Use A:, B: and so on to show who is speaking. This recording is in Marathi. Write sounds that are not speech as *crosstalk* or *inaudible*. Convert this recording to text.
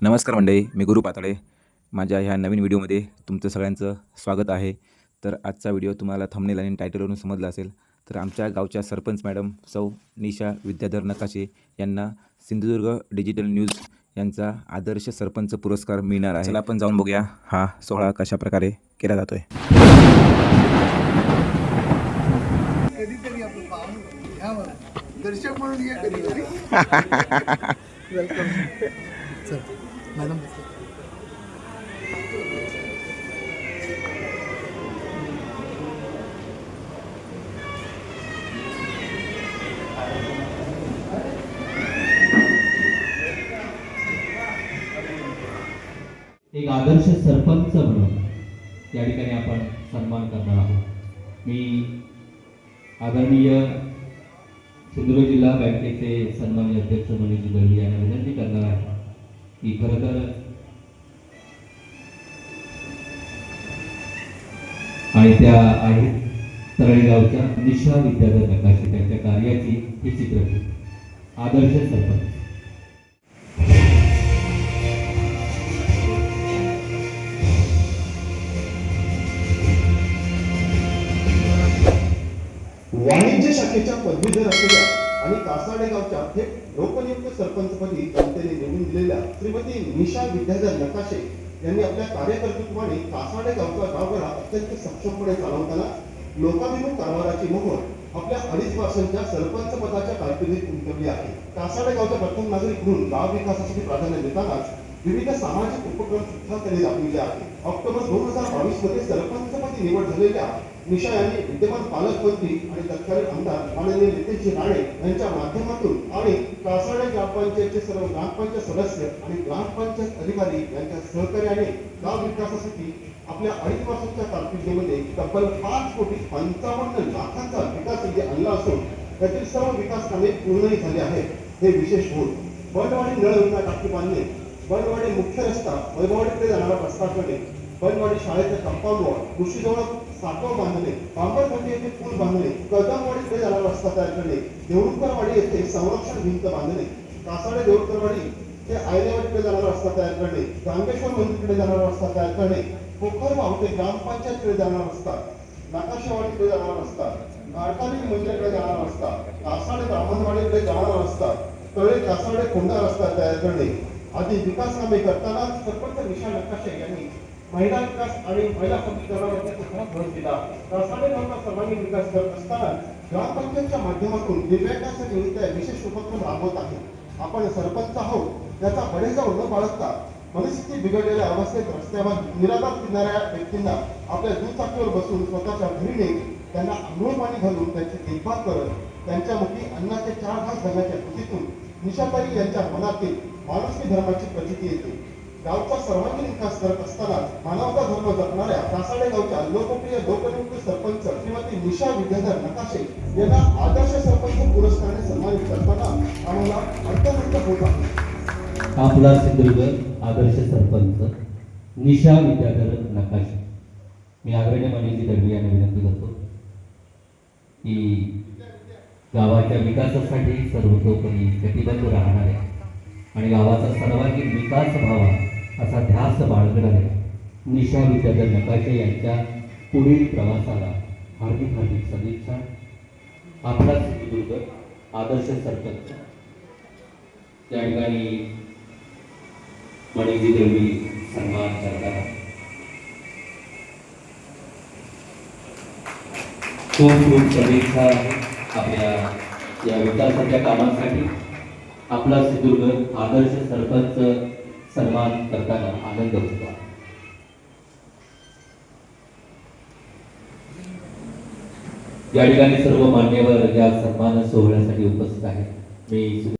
A: नमस्कार मंडळी मी गुरु पाताळे माझ्या ह्या नवीन व्हिडिओमध्ये तुमचं सगळ्यांचं स्वागत आहे. तर आजचा व्हिडिओ तुम्हाला थंबनेल आणि टायटलवरून समजला असेल तर आमच्या गावच्या सरपंच मॅडम सौ निशा विद्याधर नकाशे यांना सिंधुदुर्ग डिजिटल न्यूज यांचा आदर्श सरपंच पुरस्कार मिळणार आहे. चला आपण जाऊन बघूया हा सोहळा कशा प्रकारे केला जातोय.
B: कधीतरी. *laughs* मॅडम.
C: एक आदर्श सरपंच म्हणून या ठिकाणी आपण सन्मान करणार आहोत. मी आदरणीय सिंधुदुर्ग जिल्हा बँकेचे सन्मान्य अध्यक्ष मनीष दळवी यांना विनंती करणार आहे. की खरं तर आणि त्या आहेत तळेगावच्या निशा विद्याधर नकाशे त्यांच्या कार्याची ही चित्रफित आदर्श सरपंच
D: वाणिज्य शाखेच्या पदवीधर असलेल्या आणि कासाडे गावच्या थेट लोकनियुक्त सरपंचपदी जनतेने निवडून दिलेल्या श्रीमती निशा विद्याधर नकाशे यांनी आपल्या कार्यकर्तृत्वाने कासाडे गावचा गावगाडा अत्यंत सक्षमपणे चालवताना लोकाभिमुख कारभाराची मोहर आपल्या अडीच वर्षांच्या सरपंच पदाच्या कारकिर्दीत उमटवली आहे. कासाडे गावच्या प्रथम नागरिक म्हणून गाव विकासासाठी प्राधान्य देतानाच विविध सामाजिक उपक्रम सुद्धा त्यांनी राबविले आहेत. ऑक्टोबर दोन हजार बावीसमध्ये सरपंचपदी निवड झालेल्या निशा यांनी विद्यमान पालकमंत्री आणि तत्कालीन आमदार माननीय नितीनजी राणे यांच्या माध्यमातून आणि कासाडे ग्रामपंचायतचे सर्व ग्रामपंचायत सदस्य आणि ग्रामपंचायत अधिकारी यांच्या सहकार्याने गाव विकासासाठी आपल्या अडीच वर्षाच्या कारकिर्दीमध्ये तब्बल पाच कोटी पंचावन्न लाखांचा विकास निधी आणला असून त्यातील सर्व विकास कामे पूर्णही झाली आहेत. हे विशेष होत बंडवाडी नळ योजना टाकी बांधणे बंडवाडी मुख्य रस्ता वैभववाडीकडे जाणारा रस्ता करणे बनवाडी शाळेचे कंपाऊंड वॉल कृषीजवळ साठव बांधले बांबरखंडी येथे पूल बांधले कदमवाडीकडे जाणारा रस्ता तयार करणे देऊळकरवाडी येथे संरक्षण भिंत बांधणे कासाडे देऊळकरवाडी ते आयलेवाडीकडे जाणारा रस्ता तयार करणे गांगेश्वर मंदिरकडे जाणारा रस्ता तयार करणे पोखरगाव ते ग्रामपंचायतकडे जाणारा रस्ता नाकाशेवाडीकडे जाणारा रस्ता गाडकाली मंदिराकडे जाणारा रस्ता कासाडे ब्राह्मणवाडीकडे जाणारा रस्ता तळे कासाडे कोंडा रस्ता तयार करणे आदी विकास कामे करताना सरपंच निशा नकाशे यांनी महिला विकास आणि महिला सबलीकरणावरती सुद्धा भर दिला. कासाडे गावचा सर्वांगीण विकास करत असताना ग्रामपंचायतच्या माध्यमातून दिव्यांगांसाठी निमित्त विशेष उपक्रम राबवत आहे. आपण सरपंच आहोत त्याचा बरेचदा न बाळगता परिस्थिती बिघडलेल्या अवस्थेत रस्त्यावर निराधार फिरणाऱ्या व्यक्तींना आपल्या दुचाकीवर बसून स्वतःच्या घरी नेऊन त्यांना आंघोळ पाणी घालून त्यांची देखभाल करत त्यांच्या मुखी अन्नाचे चार घास घालण्याच्या कृतीतून निशाताई यांच्या मनातील माणुसकी धर्माची प्रचिती येते. गावचा सर्वांगीण विकास करत असताना मानवता धर्म जपणाऱ्या कासाडे गावच्या लोकप्रिय लोकनियुक्त सरपंच श्रीमती निशा विद्याधर नकाशे यांना आदर्श सरपंच पुरस्काराने सन्मानित करताना आम्हाला अर्थमंत होत आहे.
C: आपला सिंधुदुर्ग आदर्श सरपंच निशा विद्याधर नकाशे. मी आग्रही मनीषी दळवी यांना विनंती करतो की गावाच्या विकासासाठी सर्वतोपरी कटिबद्ध राहणाऱ्या आणि गावाचा सर्वांगीण विकास व्हावा असा ध्यास बाळगणाऱ्या निशा विद्याधर नकाशे यांच्या पुढील प्रवासाला हार्दिक हार्दिक सदिच्छा आपला सिंधुदुर्ग आदर्श सरपंच. त्या ठिकाणी मणिजी देवी सन्मान करतात. खूप खूप सदिच्छा आपल्या या विकासाच्या कामासाठी. आपला सिंधुदुर्ग आदर्श सरपंच सन्मान करताना आनंद होतो. या ठिकाणी सर्व मान्यवर या सन्मान सोहळ्यासाठी उपस्थित आहेत. मी